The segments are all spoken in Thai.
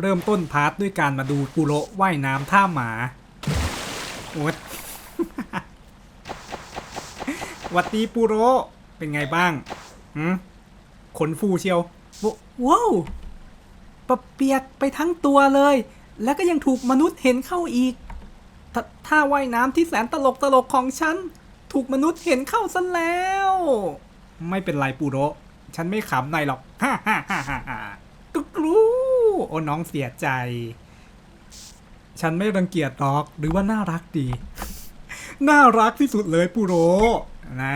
เริ่มต้นพาร์ทด้วยการมาดูปูโรว่ายน้ำท่าหมา โอ๊ยหวัดดีปูโรเป็นไงบ้างหืมขนฟูเชียว ว้าวปะเปียกไปทั้งตัวเลย แล้วก็ยังถูกมนุษย์เห็นเข้าอีกทท่าว่ายน้ำที่แสนตลกตลกของฉัน ถูกมนุษย์เห็นเข้าซะแล้ว ไม่เป็นไรปูโร ฉันไม่ขำนายหรอก ฮ่าฮ่าฮ่าฮ่า โอ้น้องเสียใจ ฉันไม่รังเกียจหรอก หรือว่าน่ารักดี น่ารักที่สุดเลยปูโร นะ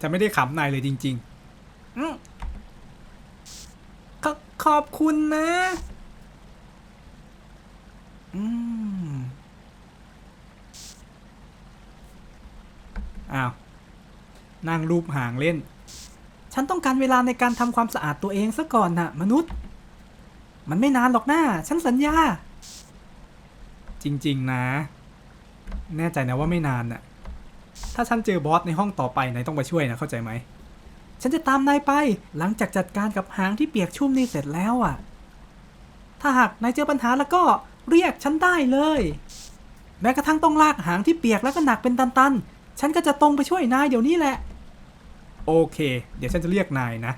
จะไม่ได้ขำนายเลยจริงๆอขอขอบคุณนะ อืม อ้าว นั่งรูปหางเล่น ฉันต้องการเวลาในการทำความสะอาดตัวเองซะก่อนนะมนุษย์ มันไม่นานหรอกนะฉันสัญญา จริง ๆ นะ แน่ใจนะว่าไม่นานน่ะ ถ้าฉันเจอบอสในห้องต่อไปนายต้องมาช่วยนะเข้าใจไหม ฉันจะตามนายไป หลังจากจัดการกับหางที่เปียกชุ่มนี่เสร็จแล้วอะ ถ้าหากนายเจอปัญหาแล้วก็เรียกฉันได้เลย แม้กระทั่งต้องลากหางที่เปียกแล้วก็หนักเป็นตันๆ ฉันก็จะตรงไปช่วยนายเดี๋ยวนี้แหละ โอเค เดี๋ยวฉันจะเรียกนายนะ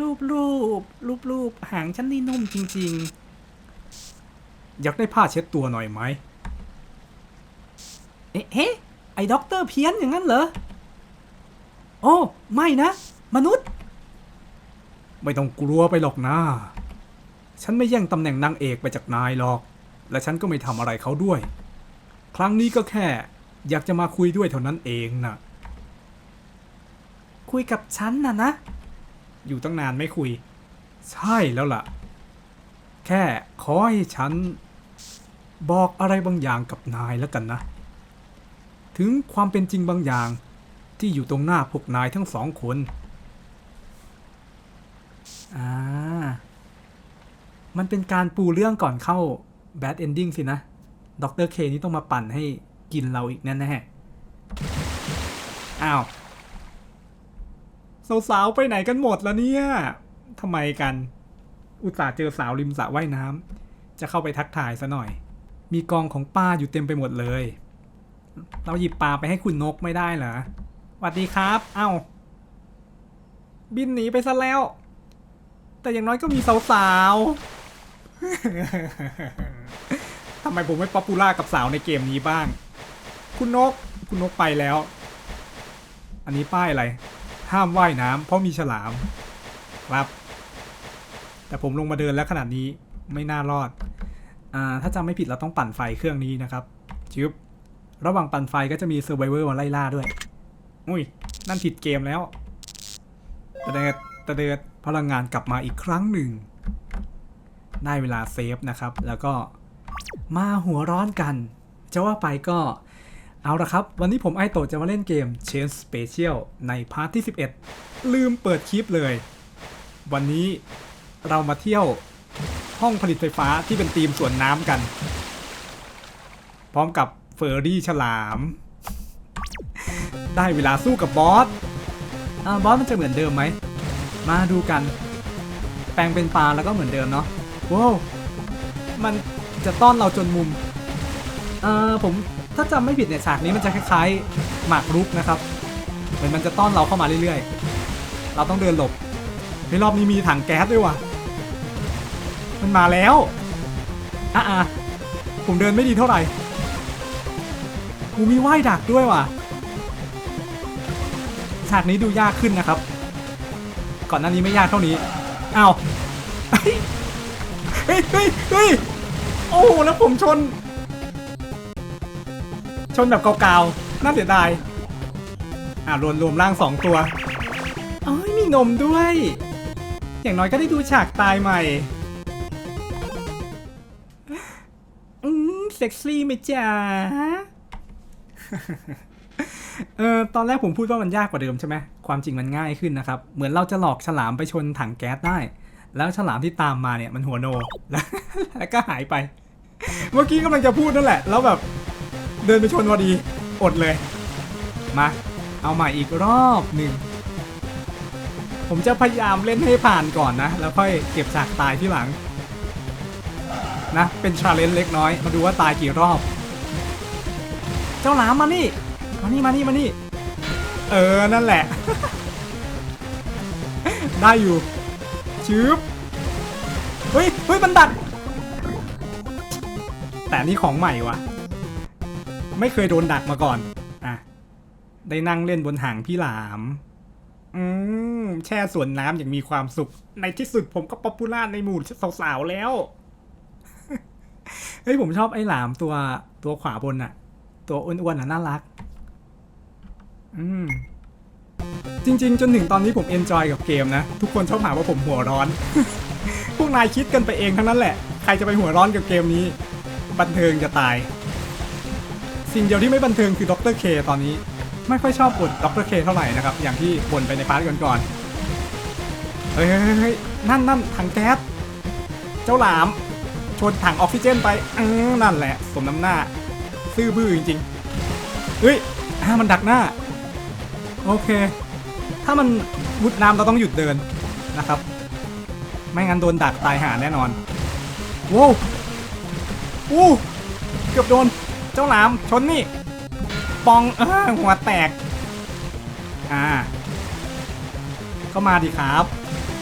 รูปรูปรูปรูปหางฉันนี่นุ่มจริง ๆ อยากได้ผ้าเช็ดตัวหน่อยไหมเอ๊ะเฮ้ไอ้ด็อกเตอร์เพี้ยนอย่างนั้นเหรอ โอ้ ไม่นะ มนุษย์ ไม่ต้องกลัวไปหรอกนะ ฉันไม่แย่งตำแหน่งนางเอกไปจากนายหรอก และฉันก็ไม่ทำอะไรเขาด้วย ครั้งนี้ก็แค่ อยากจะมาคุยด้วยเท่านั้นเองนะคุยกับฉันนะนะ อยู่ตั้งนานไม่คุย ใช่แล้วล่ะ แค่ขอให้ฉัน บอกอะไรบางอย่างกับนายแล้วกันนะ ถึงความเป็นจริงบางอย่างที่อยู่ตรงหน้าพวกนายทั้งสองคนอ่ามันเป็นการปูเรื่องก่อนเข้า bad ending สินะดรเคนี่ต้องมาปั่นให้กินเราอีกแน่ๆอ้าว สาวๆไปไหนกันหมดแล้วเนี่ยทำไมกัน อุตส่าห์เจอสาวริมสระว่ายน้ำจะเข้าไปทักทายซะหน่อย มีกองของป้าอยู่เต็มไปหมดเลย เราหยิบปลาไปให้คุณนกไม่ได้เหรอสวัสดีครับ เอ้า บินหนีไปซะแล้ว แต่อย่างน้อยก็มีสาวๆทำไมผมไม่ป๊อปปูล่ากับสาวในเกมนี้บ้าง คุณนก คุณนกไปแล้ว อันนี้ป้ายอะไร ห้ามว่ายน้ำเพราะมีฉลามครับ แต่ผมลงมาเดินแล้วขนาดนี้ไม่น่ารอดอ่าถ้าจำไม่ผิดเราต้องปั่นไฟเครื่องนี้นะครับจึบระหว่างปั่นไฟก็จะมีเซอร์ไ o เวอร์มาไล่ล่าด้วย อุ้ย นั่นผิดเกมแล้วตะเดิดตะเดิดพลังงานกลับมาอีกครั้งหนึ่ง ได้เวลาเซฟนะครับ แล้วก็มาหัวร้อนกัน จะว่าไปก็ เอาละครับ วันนี้ผมไอโตจะมาเล่นเกม Chain Special ในพาร์ทที่ 11 ลืมเปิดคลิปเลย วันนี้เรามาเที่ยวห้องผลิตไฟฟ้าที่เป็นธีมสวนน้ำกัน พร้อมกับเฟอร์รี่ฉลาม ได้เวลาสู้กับบอสอ่าบอสมันจะเหมือนเดิมไหม มาดูกัน แปลงเป็นปลาแล้วก็เหมือนเดิมเนาะว้าวมันจะต้อนเราจนมุมเออผม ถ้าจำไม่ผิดเนี่ยฉากนี้มันจะคล้ายๆ หมากรุกนะครับ เหมือนมันจะต้อนเราเข้ามาเรื่อยๆ เราต้องเดินหลบในรอบนี้มีถังแก๊สด้วยว่ะ มันมาแล้วอะอะผมเดินไม่ดีเท่าไหร่กูมีว่ายดักด้วยว่ะ ฉากนี้ดูยากขึ้นนะครับ ก่อนหน้านี้ไม่ยากเท่านี้อ้าวเฮ้ยเฮ้ยเฮ้ยโอ้แล้วผมชน ชนแบบเกาๆน่าเสียดาย อ่ารวมรวมร่างสองตัวเอ้ยมีนมด้วย อย่างน้อยก็ได้ดูฉากตายใหม่ อืมเซ็กซี่ไหมจ๊ะเออตอนแรกผมพูดว่ามันยากกว่าเดิมใช่ไหมความจริงมันง่ายขึ้นนะครับ เหมือนเราจะหลอกฉลามไปชนถังแก๊สได้ แล้วฉลามที่ตามมาเนี่ยมันหัวโน แล้วแล้วก็หายไป เมื่อกี้กำลังจะพูดนั่นแหละ แล้วแบบ เดินไปชนพอดี อดเลย มา เอาใหม่อีกรอบหนึ่ง ผมจะพยายามเล่นให้ผ่านก่อนนะ แล้วค่อยเก็บฉากตายที่หลัง นะ เป็นชาเลนจ์เล็กน้อย มาดูว่าตายกี่รอบ เจ้าหลามมานี่ มานี่ มานี่ มานี่ เออ นั่นแหละ ได้อยู่ชืบเฮ้ย เฮ้ย มันดักแต่นี่ของใหม่วะ ไม่เคยโดนดักมาก่อนอะได้นั่งเล่นบนหางพี่หลาม อืม แช่สวนน้ำอย่างมีความสุข ในที่สุดผมก็ป๊อปปูล่าในหมู่สาวๆแล้ว เฮ้ย ผมชอบไอ้หลามตัวตัวขวาบนอะตัวอ้วนๆน่ะน่ารัก อืม จริง ๆ จนถึงตอนนี้ผมเอนจอยกับเกมนะ ทุกคนชอบหาว่าผมหัวร้อน พวกนายคิดกันไปเองทั้งนั้นแหละ ใครจะไปหัวร้อนกับเกมนี้ บันเทิงจะตาย สิ่งเดียวที่ไม่บันเทิงคือด็อกเตอร์เคตอนนี้ ไม่ค่อยชอบบทด็อกเตอร์เคเท่าไหร่นะครับ อย่างที่บ่นไปในพาร์ทก่อนๆเฮ้ยเฮ้ยเฮ้ยนั่นนั่นถังแก๊สเจ้าหลามชนถังออกซิเจนไปอืนั่นแหละสมน้ำหน้า ซื่อบื้อจริงๆเฮ้ยอ่ามันดักหน้า โอเค ถ้ามันมุดน้ำเราต้องหยุดเดินนะครับ ไม่งั้นโดนดักตายหาแน่นอนว้วอู้เกือบโดน เจ้าหลามชนนี่ ปองเออหัวแตก อ่า ก็มาดิครับ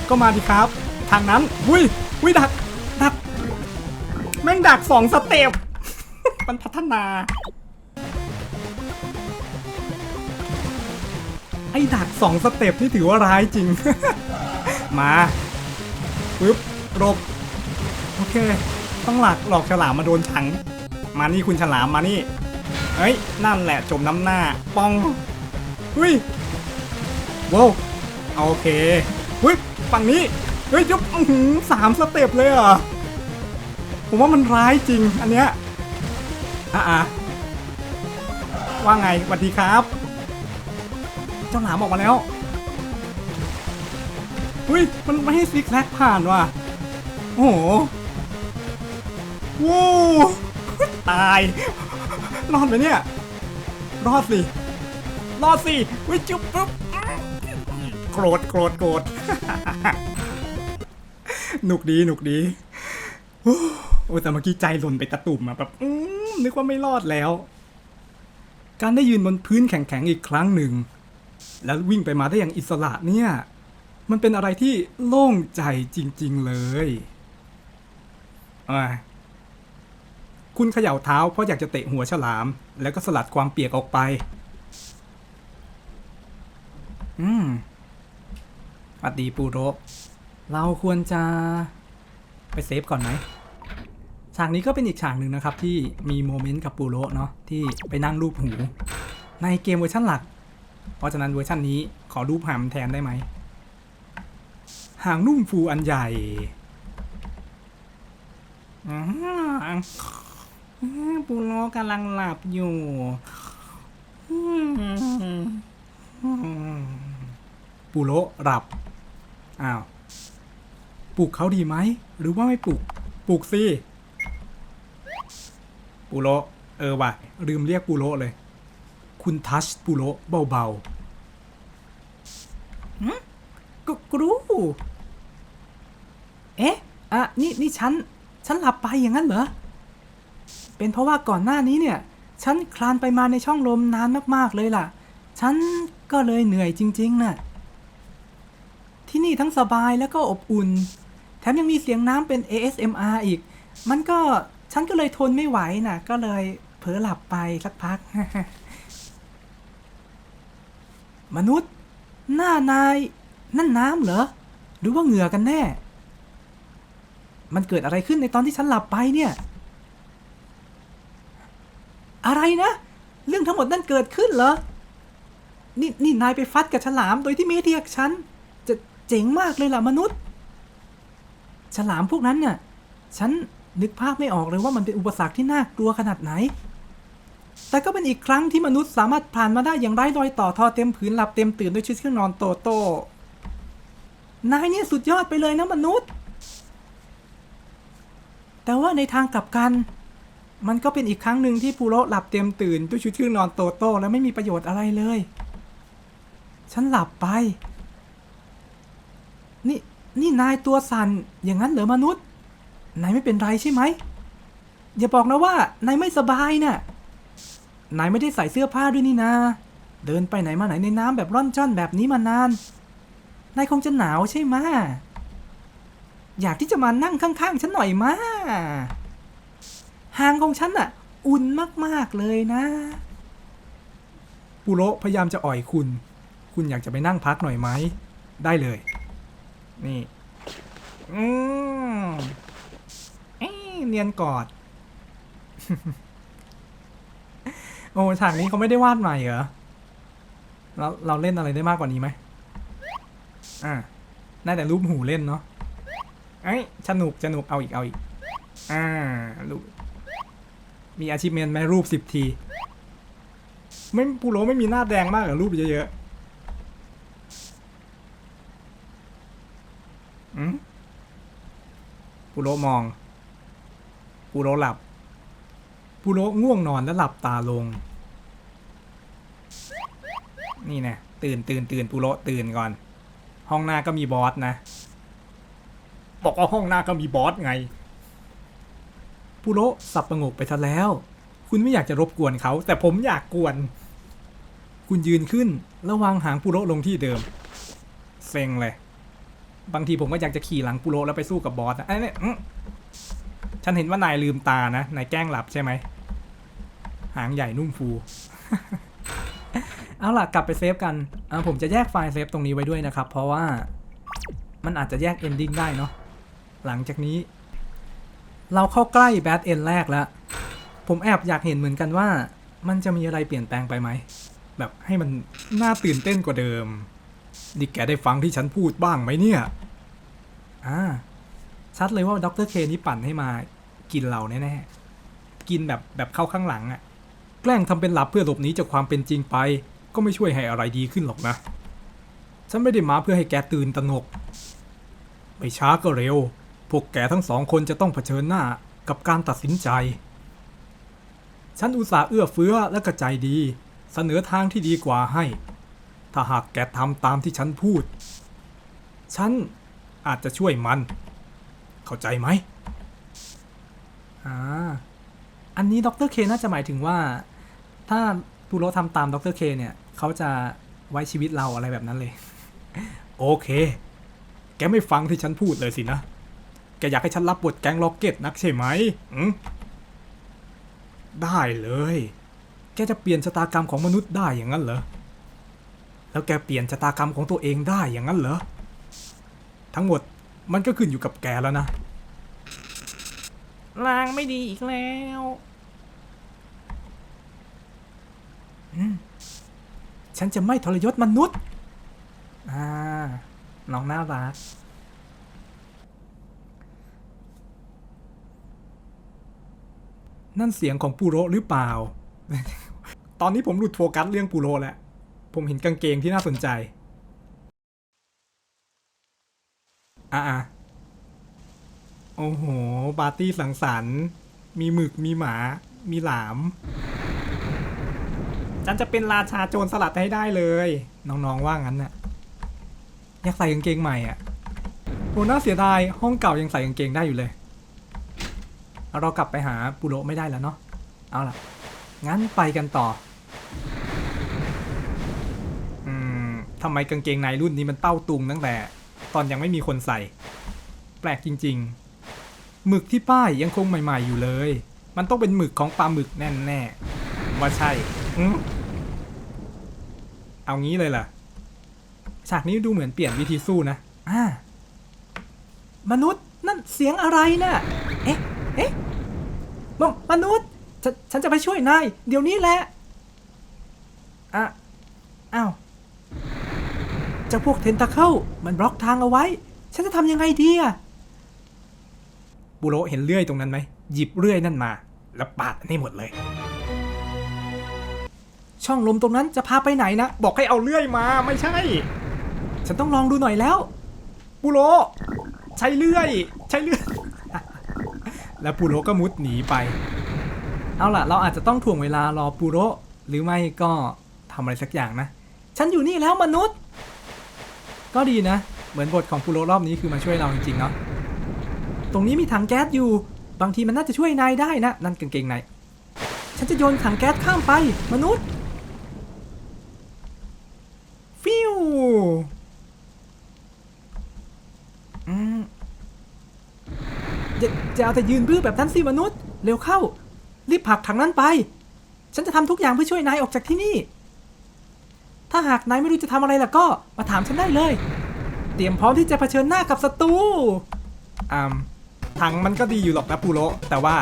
ก็มาดิครับ ทางนั้นวุ้ยวุ้ยดัก ดัก แม่งดักสองสเต็ปมันพัฒนา ไอ้ดักสองสเต็ปนี่ถือว่าร้ายจริง มาปึ๊บหลบโอเค ต้องหลักหลอกฉลามมาโดนถัง มานี่คุณฉลามมานี่เฮ้ยนั่นแหละจมน้ำหน้าปองหุ้ยว้าวโอเคหุ้ยฝั่งนี้เฮ้ยยกอื้อหือสามสเต็ปเลยเหรอผมว่ามันร้ายจริงอันเนี้ยอะอะว่าไงสวัสดีครับ เจ้าหลามออกมาแล้วหุ้ยมันไม่ให้ซิกแซกผ่านว่ะโอ้โหว้าว ตาย รอดไหมเนี่ย รอดสิ รอดสิวิจุบปุ๊บโกรธโกรธโกรธหนุกดีหนุกดีโอ้แต่เมื่อกี้ใจหล่นไปตะตุ่มอะแบบนึกว่าไม่รอดแล้ว การได้ยืนบนพื้นแข็งๆอีกครั้งหนึ่ง แล้ววิ่งไปมาได้อย่างอิสระเนี่ย มันเป็นอะไรที่โล่งใจจริง ๆเลยอ่า คุณเขย่าเท้าเพราะอยากจะเตะหัวฉลาม แล้วก็สลัดความเปียกออกไป อืมสวัสดีปูโรเราควรจะไปเซฟก่อนไหมฉากนี้ก็เป็นอีกฉากหนึ่งนะครับ ที่มีโมเมนต์กับปูโรเนาะที่ไปนั่งรูปหู ในเกมเวอร์ชันหลัก เพราะฉะนั้นเวอร์ชันนี้ขอรูปหามแทนได้ไหมหางนุ่มฟูอันใหญ่อ ปูโรกำลังหลับอยู่อืมปูโรหลับ อ้าว ปลุกเขาดีไหม หรือว่าไม่ปลุก ปลุกสิ ปูโรเออว่ะ ลืมเรียกปูโรเลย คุณทัชปูโรเบาๆกกรู เอ๊ะ อะ นี่ นี่ฉัน ฉันหลับไปอย่างนั้นเหรอ เป็นเพราะว่าก่อนหน้านี้เนี่ย ฉันคลานไปมาในช่องลมนานมากๆเลยล่ะ ฉันก็เลยเหนื่อยจริงๆน่ะ ที่นี่ทั้งสบายแล้วก็อบอุ่น แถมยังมีเสียงน้ำเป็น ASMR อีก มันก็ฉันก็เลยทนไม่ไหวน่ะ ก็เลยเผลอหลับไปสักพัก มนุษย์ หน้านาย นั่นน้ำเหรอ หรือว่าเหงื่อกันแน่ มันเกิดอะไรขึ้นในตอนที่ฉันหลับไปเนี่ย อะไรนะ เรื่องทั้งหมดนั่นเกิดขึ้นเหรอ นี่นี่นายไปฟัดกับฉลามโดยที่ไม่เรียกฉัน จะเจ๋งมากเลยล่ะมนุษย์ ฉลามพวกนั้นน่ะฉันนึกภาพไม่ออกเลยว่ามันเป็นอุปสรรคที่น่ากลัวขนาดไหน แต่ก็เป็นอีกครั้งที่มนุษย์สามารถผ่านมาได้อย่างไร้รอยต่อทอเต็มผืนหลับเต็มตื่นด้วยชุดเครื่องนอนโตโต นายเนี่ยสุดยอดไปเลยนะมนุษย์ แต่ว่าในทางกลับกัน มันก็เป็นอีกครั้งหนึ่งที่ปูโรหลับเต็มตื่นด้วยชุดเครื่องนอนโตโต้แล้วไม่มีประโยชน์อะไรเลย ฉันหลับไป นี่นี่นายตัวสั่นอย่างนั้นเหรอมนุษย์ นายไม่เป็นไรใช่ไหม อย่าบอกนะว่านายไม่สบายน่ะ นายไม่ได้ใส่เสื้อผ้าด้วยนี่นา เดินไปไหนมาไหนในน้ำแบบร่อนจ้อนแบบนี้มานาน นายคงจะหนาวใช่ไหมอยากที่จะมานั่งข้างๆฉันหน่อยมา หางของฉันน่ะอุ่นมากๆเลยนะ ปุโรพยายามจะอ่อยคุณ คุณอยากจะไปนั่งพักหน่อยไหม ได้เลย นี่ อืมเอ้ยเนียนกอด โอ้ฉากนี้เขาไม่ได้วาดใหม่เหรอ เราเราเล่นอะไรได้มากกว่านี้ไหม อ่าน่าแต่รูปหูเล่นเนาะ เอ้ยสนุกสนุกเอาอีกเอาอีก อ่ารูป มีอาชีพเมนไหมรูปสิบที ไม่ปูโรไม่มีหน้าแดงมากกับรูปเยอะๆอืมปูโรมองปูโรหลับปูโรง่วงนอนแล้วหลับตาลง นี่นะตื่นตื่นตื่นปูโรตื่นก่อน ห้องหน้าก็มีบอสนะ บอกว่าห้องหน้าก็มีบอสไง ปูโรสับประงกไปซะแล้ว คุณไม่อยากจะรบกวนเขา แต่ผมอยากกวน คุณยืนขึ้นแล้ววางหางปุโรลงที่เดิม เซ็งเลย บางทีผมก็อยากจะขี่หลังปุโรแล้วไปสู้กับบอสนะไอ้เนี่ยฉันเห็นว่านายลืมตานะ นายแกล้งหลับใช่ไหม หางใหญ่นุ่มฟู เอาล่ะ กลับไปเซฟกัน ผมจะแยกไฟล์เซฟตรงนี้ไว้ด้วยนะครับ เพราะว่ามันอาจจะแยก ending ได้เนาะ หลังจากนี้ เราเข้าใกล้แบทเอนแรกแล้ว ผมแอบอยากเห็นเหมือนกันว่า มันจะมีอะไรเปลี่ยนแปลงไปไหม แบบให้มันน่าตื่นเต้นกว่าเดิม นี่แกได้ฟังที่ฉันพูดบ้างไหมเนี่ย อ่า ชัดเลยว่าด็อกเตอร์เคนี่ปั่นให้มา กินเราแน่ๆ กินแบบแบบเข้าข้างหลังอะแกล้งทำเป็นหลับเพื่อหลบหนีจากความเป็นจริงไป ก็ไม่ช่วยให้อะไรดีขึ้นหรอกนะ ฉันไม่ได้มาเพื่อให้แกตื่นตระหนก ไม่ช้าก็เร็ว พวกแกทั้งสองคนจะต้องเผชิญหน้ากับการตัดสินใจ ฉันอุตส่าห์เอื้อเฟื้อและกระใจดี เสนอทางที่ดีกว่าให้ ถ้าหากแกทำตามที่ฉันพูด ฉันอาจจะช่วยมัน เข้าใจไหมอ่าอันนี้ดรเคน่าจะหมายถึงว่า ถ้าปูโรทำตามดรเคเนี่ย เขาจะไว้ชีวิตเราอะไรแบบนั้นเลย โอเค แกไม่ฟังที่ฉันพูดเลยสินะ แกอยากให้ฉันรับบทแก๊งล็อกเก็ตนักใช่ไหมอืมได้เลย แกจะเปลี่ยนชะตากรรมของมนุษย์ได้อย่างนั้นเหรอ แล้วแกเปลี่ยนชะตากรรมของตัวเองได้อย่างนั้นเหรอ ทั้งหมดมันก็ขึ้นอยู่กับแกแล้วนะลางไม่ดีอีกแล้วอืมฉันจะไม่ทรยศมนุษย์ อ่า น้องน่ารัก นั่นเสียงของปูโรหรือเปล่า ตอนนี้ผมหลุดโฟกัสเรื่องปูโรแล้ว ผมเห็นกางเกงที่น่าสนใจอะอะโอ้โห ปาร์ตี้สังสรรค์ มีหมึก มีหมา มีหลาม ฉันจะเป็นราชาโจรสลัดให้ได้เลย น้องๆว่างั้นน่ะ อยากใส่กางเกงใหม่อะโอ้น่าเสียดาย ห้องเก่ายังใส่กางเกงได้อยู่เลย เรากลับไปหาปุโรไม่ได้แล้วเนาะเอาล่ะ งั้นไปกันต่อ อืมทำไมกางเกงในรุ่นนี้มันเต้าตุงตั้งแต่ ตอนยังไม่มีคนใส่ แปลกจริง ๆ หมึกที่ป้ายยังคงใหม่ ๆ อยู่เลย มันต้องเป็นหมึกของปลาหมึกแน่ๆว่าใช่เอางี้เลยล่ะฉากนี้ดูเหมือนเปลี่ยนวิธีสู้นะอ่ามนุษย์นั่นเสียงอะไรนะเอ๊ะเอ๊ะ มมนุษย์ฉนฉันจะไปช่วยนาย เดี๋ยวนี้แหละ อะ อ้าว เจ้าพวกเทนตาเคิลมันบล็อกทางเอาไว้ ฉันจะทำยังไงดีอะบุโรเห็นเลื่อยตรงนั้นไหม หยิบเลื่อยนั่นมา แล้วปาดให้หมดเลย ช่องลมตรงนั้นจะพาไปไหนนะ บอกให้เอาเลื่อยมาไม่ใช่ ฉันต้องลองดูหน่อยแล้ว บุโรใช้เลื่อย ใช้เลื่อย แล้วปูโรก็มุดหนีไป เอาล่ะ เราอาจจะต้องถ่วงเวลารอปูโรหรือไม่ก็ทำอะไรสักอย่างนะ ฉันอยู่นี่แล้วมนุษย์ ก็ดีนะ เหมือนบทของปูโรรอบนี้คือมาช่วยเราจริงๆเนาะตรงนี้มีถังแก๊สอยู่ บางทีมันน่าจะช่วยนายได้นะ นั่นกางเกงในฉันจะโยนถังแก๊สข้ามไปมนุษย์ ฟิว อืมอย่า จะเอาแต่ยืนบื้อแบบนั้นสิมนุษย์ เร็วเข้า รีบผลักถังนั้นไป ฉันจะทำทุกอย่างเพื่อช่วยนายออกจากที่นี่ ถ้าหากนายไม่รู้จะทำอะไรล่ะก็มาถามฉันได้เลย เตรียมพร้อมที่จะเผชิญหน้ากับศัตรูอ่าถังมันก็ดีอยู่หรอกนะปูโรแต่ว่า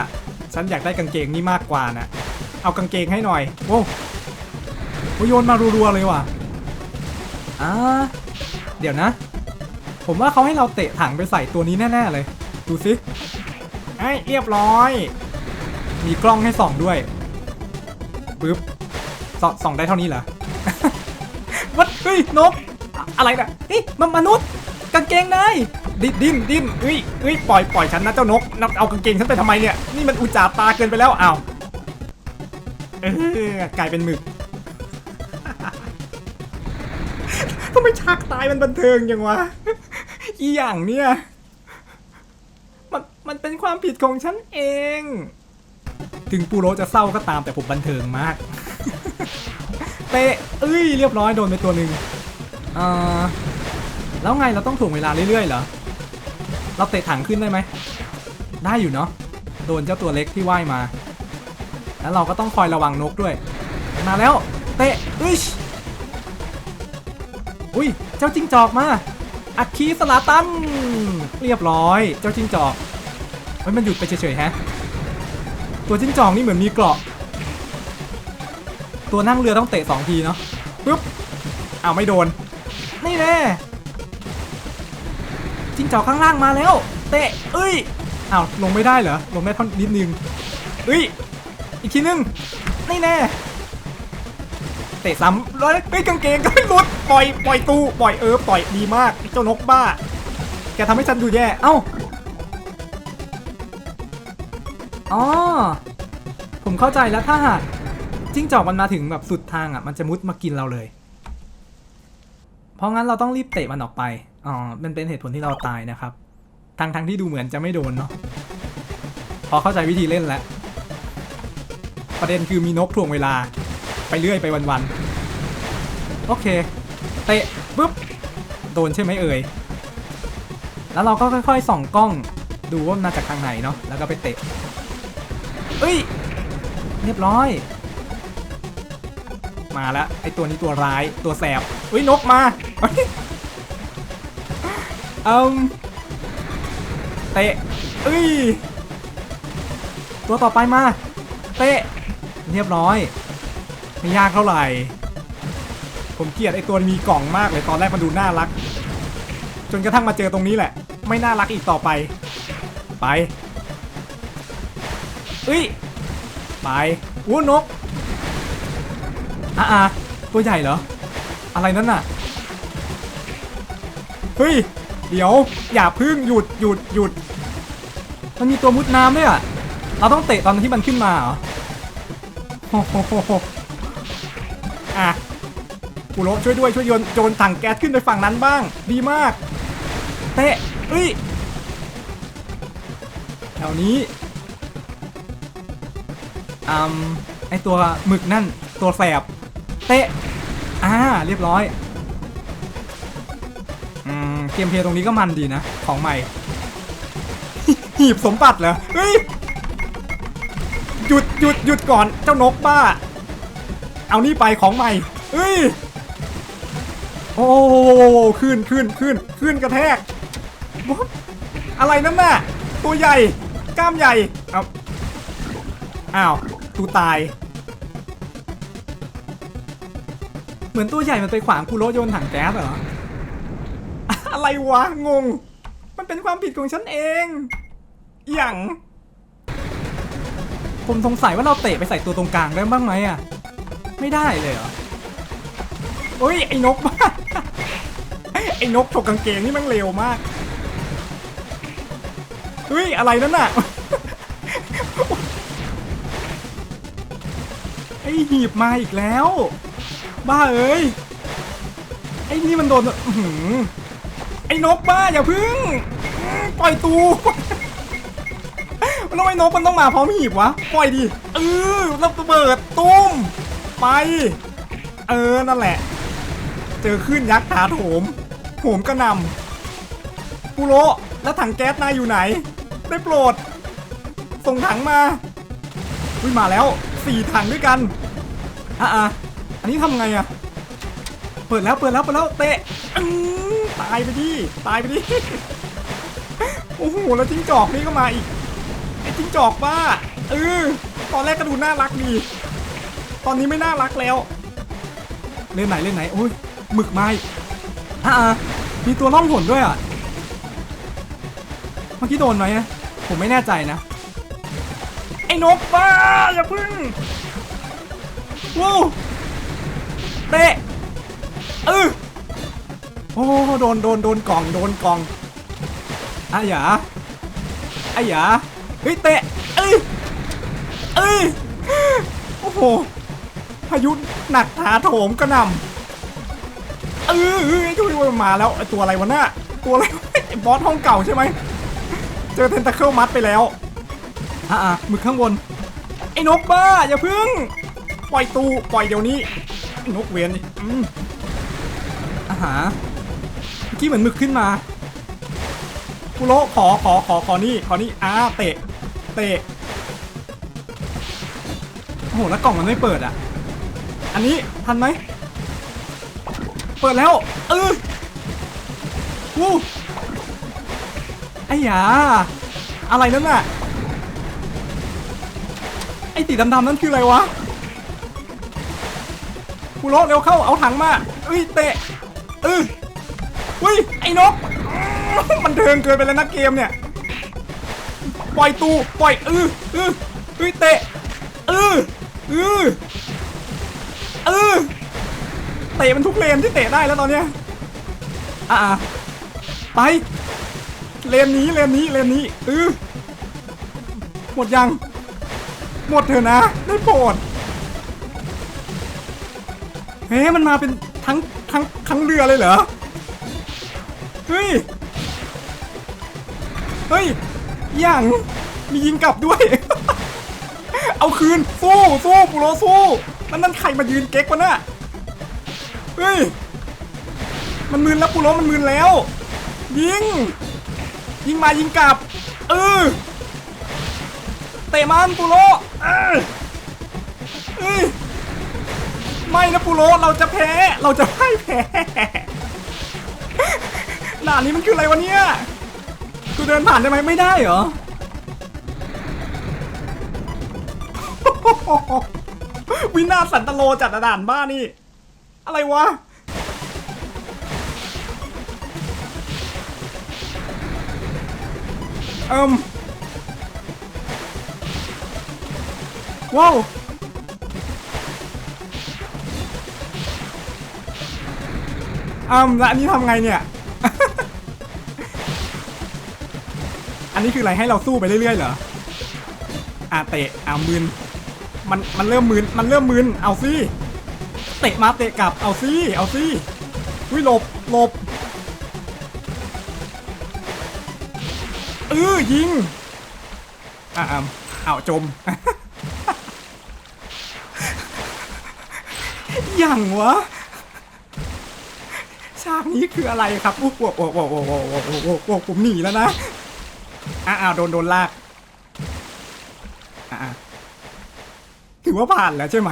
ฉันอยากได้กางเกงนี่มากกว่านะ เอากางเกงให้หน่อย โอ้โหโยนมารัวๆเลยว่ะอ่าเดี๋ยวนะ ผมว่าเขาให้เราเตะถังไปใส่ตัวนี้แน่ ๆ เลย ดูสิ ไอ้เรียบร้อย มีกล้องให้ส่องด้วยปึ๊บสส่องได้เท่านี้เหรอวัดเฮ้ยนกอะไรนะเฮ้ยมนมนุษย์กางเกงนายดิ้นดิ้นดิ้นเฮ้ยเฮ้ยปล่อยปล่อยฉันนะเจ้านกนับเอากางเกงฉันไปทำไมเนี่ยนี่มันอุจจาตาเกินไปแล้วอ้าวเออกลายเป็นหมึกทำไมฉากตายมันบันเทิงยังวะอีหยังเนี่ย มันเป็นความผิดของฉันเอง ถึงปูโรจะเศร้าก็ตามแต่ผมบันเทิงมาก เตะเอ้ยเรียบร้อยโดนไปตัวหนึ่งเอ่อแล้วไงเราต้องถ่วงเวลาเรื่อยๆเหรอ เราเตะถังขึ้นได้ไหม ได้อยู่เนาะ โดนเจ้าตัวเล็กที่ว่ายมา แล้วเราก็ต้องคอยระวังนกด้วย มาแล้ว เตะอุ้ยอุ้ย เจ้าจิ้งจอกมา อัคคีสลาตัน เรียบร้อย เจ้าจิ้งจอก เฮ้ยมันหยุดไปเฉยๆฮะ ตัวจิ้งจอกนี่เหมือนมีเกราะ ตัวนั่งเรือต้องเตะสองทีเนาะปึ๊บอ้าวไม่โดน นี่แน่จิ้งจอกข้างล่างมาแล้ว เตะเอ้ยอ้าวลงไม่ได้เหรอ ลงได้ท่านิดนึงเฮ้ย อีกทีนึง นี่แน่ เตะซ้ำแล้วเฮ้กางเกงก็ไม่หลุด ปล่อย ปล่อยกู ปล่อยเออ ปล่อยดีมาก เจ้านกบ้า แกทำให้ฉันดูแย่ เอ้า อ๋อ ผมเข้าใจแล้วถ้าหากจิ้งจอกมันมาถึงแบบสุดทางอะ มันจะมุดมากินเราเลย เพราะงั้นเราต้องรีบเตะมันออกไป อ๋อ มันเป็นเหตุผลที่เราตายนะครับ ทางทางที่ดูเหมือนจะไม่โดนเนาะ พอเข้าใจวิธีเล่นแล้ว ประเด็นคือมีนกถ่วงเวลา ไปเรื่อยไปวันๆ โอเค เตะปุ๊บ โดนใช่ไหมเอ่ย แล้วเราก็ค่อยๆส่องกล้องดูว่ามันมาจากทางไหนเนาะ แล้วก็ไปเตะ เอ้ย เรียบร้อย มาแล้วไอตัวนี้ตัวร้ายตัวแสบอุ้ยนกมาเฮ้ยเอิมเตะเอ้ย ตัวต่อไปมา เตะ เรียบร้อย ไม่ยากเท่าไหร่ ผมเกลียดไอตัวมีกล่องมากเลยตอนแรกมันดูน่ารัก จนกระทั่งมาเจอตรงนี้แหละ ไม่น่ารักอีกต่อไป ไป เอ้ยไปอู้นกอะอะตัวใหญ่เหรอ อะไรนั่นน่ะ เฮ้ย เดี๋ยว อย่าพึ่งหยุดหยุดหยุด มันมีตัวมุดน้ำด้วยอะ เราต้องเตะตอนที่มันขึ้นมาเหรอโอ้โหอะปุโรช่วยด้วยช่วยโยนโยนถังแก๊สขึ้นไปฝั่งนั้นบ้าง ดีมาก เตะเอ้ยแถวนี้ อืมไอตัวหมึกนั่นตัวแสบ เตะอ่าเรียบร้อยอืมเกมเพลย์ตรงนี้ก็มันดีนะ ของใหม่ หีบสมบัติเหรอเฮ้ยหยุดหยุดหยุดก่อนเจ้านกบ้า เอานี่ไปของใหม่เฮ้ยโอ้ขึ้นขึ้นขึ้นขึ้นกระแทกอบอะไรนั่นน่ะตัวใหญ่กล้ามใหญ่เอาอ้าวูตาย เหมือนตัวใหญ่มันไปขวางคูโรโยนถังแก๊สเหรอ อะไรวะ งง มันเป็นความผิดของฉันเอง อย่าง ผมสงสัยว่าเราเตะไปใส่ตัวตรงกลางได้บ้างไหมอะ ไม่ได้เลยเหรอเฮ้ย ไอ้นกบ้าไอ้นกถกกางเกงนี่มันเร็วมากเฮ้ยอะไรนั่นน่ะ อ้หีบมาอีกแล้ว บ้าเอ้ย ไอ้นี่มันโดนหือไอ้นกบ้าอย่าพึ่ง ปล่อยตูมันต้องไอ้นกมันต้องมาพร้อมหีบวะ ปล่อยดิเออแล้วระเบิดตุ้ม ไป เออ นั่นแหละ เจอขึ้นยักษ์ถาโถม โหมกระนำปูโรแล้วถังแก๊สนายอยู่ไหน ได้โปรด ส่งถังมาอุ้ยมาแล้ว สี่ถังด้วยกันอะอะอันนี้ทำไงอะ เปิดแล้วเปิดแล้วเปิดแล้วเตะตายไปดิตายไปดิโอ้โหแล้วจิ้งจอกนี่ก็มาอีกไอ้จิ้งจอกบ้าเออตอนแรกก็ดูน่ารักดี ตอนนี้ไม่น่ารักแล้ว เล่นไหนเล่นไหนโอ้ยหมึกไม้อะมีตัวล่องหนด้วยอะเมื่อกี้โดนไหมผมไม่แน่ใจนะ ไอ้นกบ้าอย่าพึ่งว้เตะเออโอ้โดนโดนโดนกล่องโดนกล่องอะหยาอะหยาเฮ้ยเตะเอ้ยเอ้ยโอ้โหพายุหนักถาโถมกระหน่ำเออเออไอ้ช่วยมาแล้วไอตัวอะไรวะน่ะตัวอะไรไอบอสห้องเก่าใช่ไหมเจอเทนตาเคิลมัดไปแล้ว อะอะหมึกข้างบน ไอ้นกบ้าอย่าพึ่ง ปล่อยตูปล่อยเดี๋ยวนี้นกเวียนนี่อืมอาหารเมื่อกี้เหมือนหมึกขึ้นมากุโรขอขอขอขอนี่ขอนี่อ่าเตะ เตะโอ้โหแล้วกล่องมันไม่เปิดอะ อันนี้ทันไหม เปิดแล้ว เออวู้ไอ้ยา อะไรนั่นน่ะ ไอ้สีดำๆนั่นคืออะไรวะกูโลเร็วเข้าเอาถังมาเอ้ยเตะเออเฮ้ยไอ้นก มันเทิงเกินไปแล้วนะเกมเนี่ย ปล่อยตูปล่อยเออเออเฮ้ยเตะเออเออเออเตะมันทุกเลนที่เตะได้แล้วตอนเนี้ยอ่าไปเลนนี้เลนนี้เลนนี้เออหมดยัง หมดเถอะนะ ได้โปรดเฮ้มันมาเป็นทั้งทั้งทั้งเรือเลยเหรอ เฮ้ย เฮ้ย อย่างมียิงกลับด้วย เอาคืน สู้ สู้ปุโรสู้นั่นนั่นใครมายืนเก๊กวะน่ะเฮ้ย มันมืนแล้วปุโรมันมืนแล้ว ยิง ยิงมายิงกลับ เออ เตะมันปูโร ไม่นะปูโรเราจะแพ้ เราจะไม่แพ้ด่านนี้มันคืออะไรวะเนี่ยกูเดินผ่านได้ไหมไม่ได้เหรอวินาสันตโลจัดด่านบ้านี่ อะไรวะเอิมว้าว อืมแล้วอันนี้ทำไงเนี่ย อันนี้คืออะไรให้เราสู้ไปเรื่อยๆเหรออะเตะเอามืนมันมันเริ่มมืนมันเริ่มมืนเอาสิเตะมาเตะกลับเอาสิเอาสิวิหลบหลบเออยิงอะอะเอาจม อย่างวะ ฉากนี้คืออะไรครับโอ้โหโอ้โหโอ้โหโอ้โหโอ้โหผมหนีแล้วนะอ้าวโดนโดนลากอะอะถือว่าผ่านแล้วใช่ไหม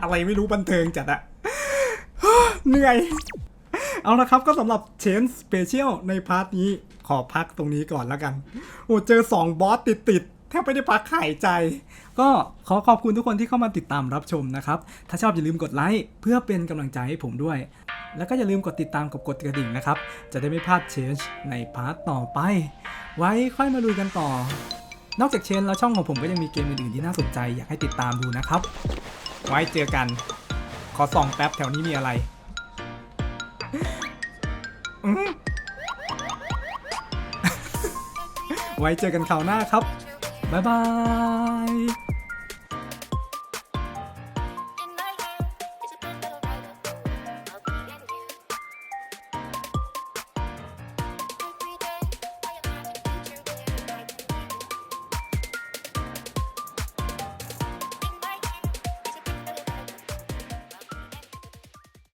อะไรไม่รู้บันเทิงจัดอะเหนื่อย เอาละครับก็สำหรับเชนสเปเชียลในพาร์ทนี้ขอพักตรงนี้ก่อนแล้วกัน โอ้เจอ 2 บอสติดติด แทบไม่ได้พักหายใจ ก็ขอขอบคุณทุกคนที่เข้ามาติดตามรับชมนะครับ ถ้าชอบอย่าลืมกดไลค์เพื่อเป็นกำลังใจให้ผมด้วย แล้วก็อย่าลืมกดติดตามกับกดกระดิ่งนะครับ จะได้ไม่พลาดเชนในพาร์ทต่อไป ไว้ค่อยมาลุยกันต่อ นอกจากเชนแล้วช่องของผมก็ยังมีเกมอื่นๆที่น่าสนใจอยากให้ติดตามดูนะครับ ไว้เจอกัน ขอส่องแป๊บแถวนี้มีอะไรไว้เจอกันคราวหน้าครับ บ๊ายบาย